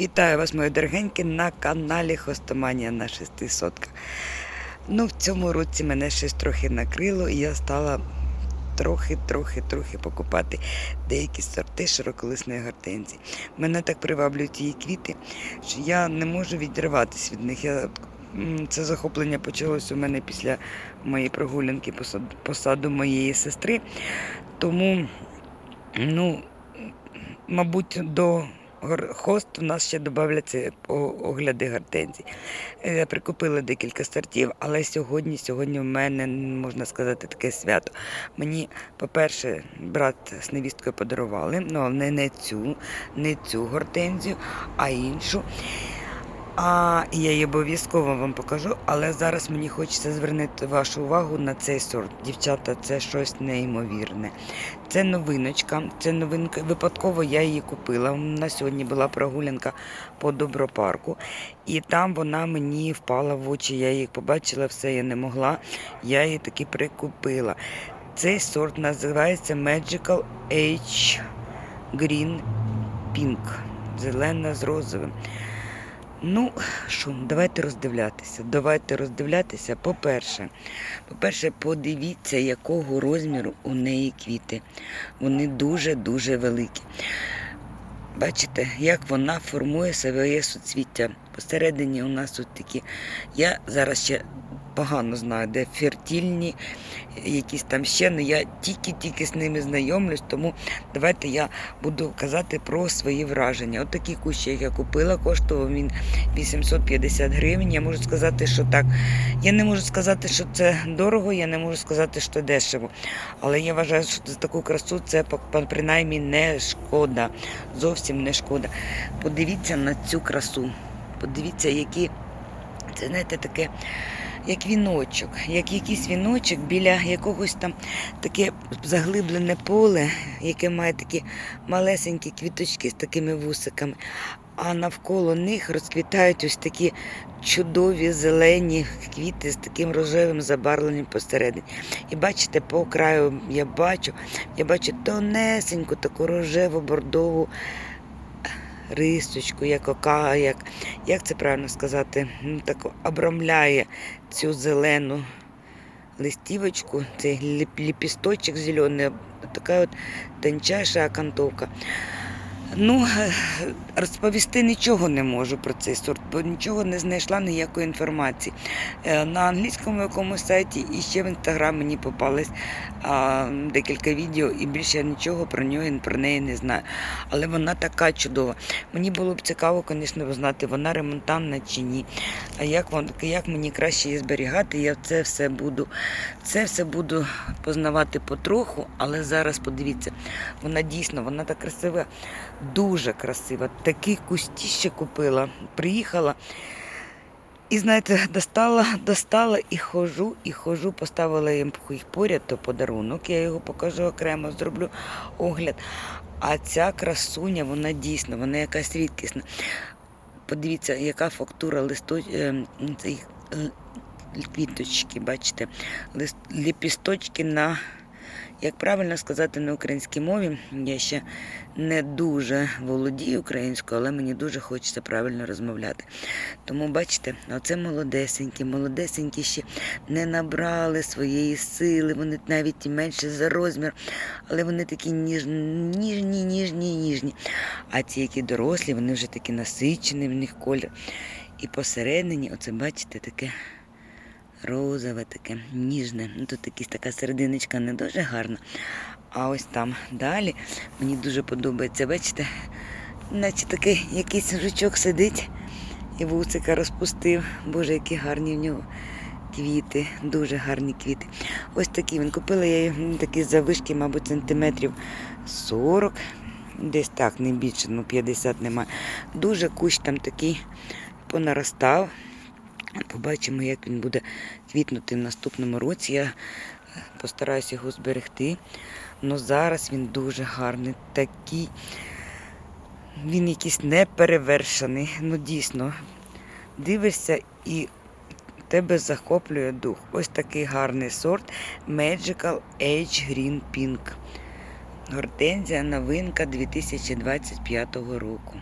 Вітаю вас, мої дорогенькі, на каналі Хостоманія на шести сотках. Ну, в цьому році мене щось трохи накрило, і я стала трохи, трохи, трохи покупати деякі сорти широколисної гортензії. Мене так приваблюють її квіти, що я не можу відірватися від них. Я, це захоплення почалось у мене після моєї прогулянки по сад- по саду моєї сестри. Тому, ну, мабуть, до хост у нас ще додаються огляди гортензій. Е, Я прикупила декілька сортів, але сьогодні, сьогодні в мене, можна сказати, таке свято. Мені, по-перше, брат з невісткою подарували, ну, але не цю, не цю гортензію, а іншу. А я її обов'язково вам покажу, але зараз мені хочеться звернути вашу увагу на цей сорт. Дівчата, це щось неймовірне. Це новиночка. Це новинка. Випадково я її купила. На сьогодні була прогулянка по добропарку, і там вона мені впала в очі. Я її побачила, все я не могла. Я її таки прикупила. Цей сорт називається Magical H Green Pink. Зелена з розовим. Ну, що, давайте роздивлятися. Давайте роздивлятися. По-перше, по-перше, подивіться, якого розміру у неї квіти. Вони дуже-дуже великі. Бачите, як вона формує своє суцвіття. Посередині у нас тут такі. Я зараз ще погано знаю, де фертильні, якісь там ще, але я тільки-тільки з ними знайомлюсь, тому давайте я буду казати про свої враження. От такий кущ, як я купила, коштував він 850 гривень. Я можу сказати, що так. Я не можу сказати, що це дорого, я не можу сказати, що дешево. Але я вважаю, що за таку красу це принаймні не шкода. Зовсім не шкода. Подивіться на цю красу. Подивіться, які це знаєте, таке, як віночок, як якийсь віночок біля якогось там таке заглиблене поле, яке має такі малесенькі квіточки з такими вусиками. А навколо них розквітають ось такі чудові зелені квіти з таким рожевим забарвленням посередині. І бачите, по краю я бачу, я бачу тонесеньку таку рожево-бордову рисочку, як ока, як, як це правильно сказати, ну, так обрамляє цю зелену листівочку, цей ліп- ліпісточок зелений, така от тончайша окантовка. Ну, е, розповісти нічого не можу про цей сорт, бо нічого не знайшла ніякої інформації. Е, На англійському якомусь сайті і ще в інстаграм мені попалось декілька відео, і більше я нічого про нього про неї не знаю. Але вона така чудова. Мені було б цікаво, звісно, знати, вона ремонтанна чи ні. А як, вон- як мені краще її зберігати, я це все буду, це все буду познавати потроху, але зараз подивіться, вона дійсно, вона так красива, дуже красива. Такий кустіще купила, приїхала. І знаєте, достала, достала і хожу, і хожу, поставила їм їх поряд, то подарунок. Я його покажу окремо, зроблю огляд. А ця красуня, вона дійсно, вона якась рідкісна. Подивіться, яка фактура листо... е, цих, е, квіточки, бачите, ліпісточки на, як правильно сказати на українській мові, я ще не дуже володію українською, але мені дуже хочеться правильно розмовляти. Тому, бачите, оце молодесенькі, молодесенькі ще не набрали своєї сили, вони навіть менше за розмір, але вони такі ніжні, ніжні, ніжні, ніжні. А ті, які дорослі, вони вже такі насичені, в них колір. І посередині, оце бачите, таке розове, таке ніжне. Ну, тут якась така серединочка не дуже гарна. А ось там далі мені дуже подобається, бачите, наче такий якийсь жучок сидить і вусика розпустив. Боже, які гарні в нього квіти, дуже гарні квіти. Ось такі він купила я його ну, такі завишки, мабуть, сантиметрів 40, десь так, не більше, ну 50 немає. Дуже кущ там такий понаростав. Побачимо, як він буде квітнути в наступному році. Я постараюся його зберегти. Ну зараз він дуже гарний, такий. Він якийсь неперевершений. Ну дійсно, дивишся і тебе захоплює дух. Ось такий гарний сорт Magical Age Green Pink. Гортензія новинка 2025 року.